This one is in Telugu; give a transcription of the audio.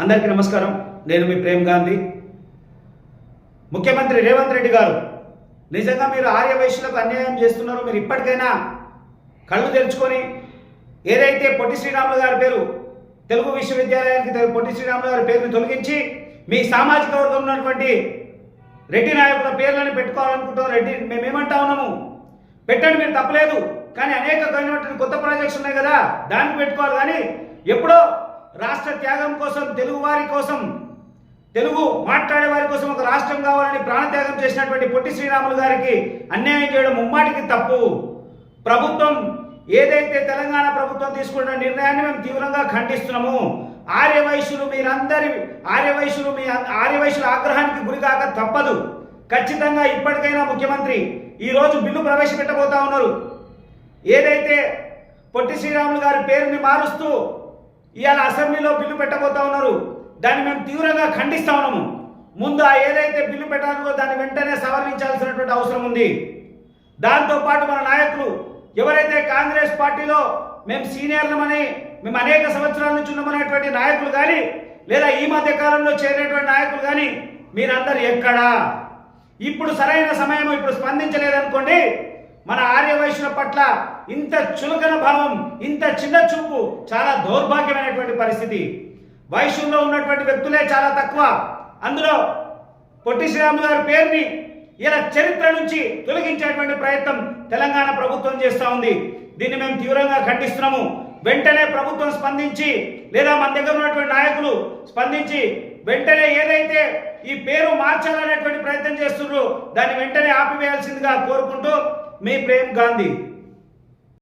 అందరికీ నమస్కారం. నేను మీ ప్రేమ్ గాంధీ. ముఖ్యమంత్రి రేవంత్ రెడ్డి గారు నిజంగా మీరు ఆర్య వైశ్యులకు అన్యాయం చేస్తున్నారో మీరు ఇప్పటికైనా కళ్ళు తెరుచుకొని ఏదైతే పొట్టి శ్రీరాములు గారి పేరు తెలుగు విశ్వవిద్యాలయానికి పొట్టి శ్రీరాములు గారి పేరుని తొలగించి మీ సామాజిక వర్గంలో ఉన్నటువంటి రెడ్డి నాయకుల పేర్లను పెట్టుకోవాలనుకుంటాం రెడ్డి మేమేమంటా ఉన్నాము? పెట్టండి మీరు తప్పలేదు. కానీ అనేక కొత్త ప్రాజెక్ట్స్ ఉన్నాయి కదా దానికి పెట్టుకోవాలి. కానీ ఎప్పుడో రాష్ట్ర త్యాగం కోసం తెలుగు వారి కోసం తెలుగు మాట్లాడే వారి కోసం ఒక రాష్ట్రం కావాలని ప్రాణత్యాగం చేసినటువంటి పొట్టి శ్రీరాములు గారికి అన్యాయం చేయడం ముమ్మాటికి తప్పు. ప్రభుత్వం ఏదైతే తెలంగాణ ప్రభుత్వం తీసుకున్న నిర్ణయాన్ని మేము తీవ్రంగా ఖండిస్తున్నాము. ఆర్యవైశ్యులు మీరందరి ఆర్యవైశ్యులు మీ ఆర్యవైశ్యుల ఆగ్రహానికి గురికాక తప్పదు. ఖచ్చితంగా ఇప్పటికైనా ముఖ్యమంత్రి ఈ రోజు బిల్లు ప్రవేశపెట్టబోతా ఉన్నారు. ఏదైతే పొట్టి శ్రీరాములు గారి పేరుని మారుస్తూ ఇవాళ అసెంబ్లీలో బిల్లు పెట్టబోతా ఉన్నారు. దాన్ని మేము తీవ్రంగా ఖండిస్తా ఉన్నాము. ముందు ఆ ఏదైతే బిల్లు పెట్టాలో దాన్ని వెంటనే సవరించాల్సినటువంటి అవసరం ఉంది. దాంతో పాటు మన నాయకులు ఎవరైతే కాంగ్రెస్ పార్టీలో మేము సీనియర్లమని మేము అనేక సంవత్సరాల నుంచి ఉన్నామనేటువంటి నాయకులు కానీ లేదా ఈ మధ్య కాలంలో చేరినటువంటి నాయకులు కానీ మీరందరు ఎక్కడా? ఇప్పుడు సరైన సమయం ఇప్పుడు స్పందించలేదనుకోండి మన ఆర్య వైశ్యుల పట్ల ఇంత చులకన భావం ఇంత చిన్న చూపు చాలా దౌర్భాగ్యమైనటువంటి పరిస్థితి. వైశ్యుల్లో ఉన్నటువంటి వ్యక్తులే చాలా తక్కువ. అందులో పొట్టి శ్రీరాములు గారి పేరుని ఇలా చరిత్ర నుంచి తొలగించేటువంటి ప్రయత్నం తెలంగాణ ప్రభుత్వం చేస్తూ ఉంది. దీన్ని మేము తీవ్రంగా ఖండిస్తున్నాము. వెంటనే ప్రభుత్వం స్పందించి లేదా మన దగ్గర ఉన్నటువంటి నాయకులు స్పందించి వెంటనే ఏదైతే ఈ పేరు మార్చాలనేటువంటి ప్రయత్నం చేస్తున్నారో దాన్ని వెంటనే ఆపివేయాల్సిందిగా కోరుకుంటూ మీ ప్రేమ్ గాంధీ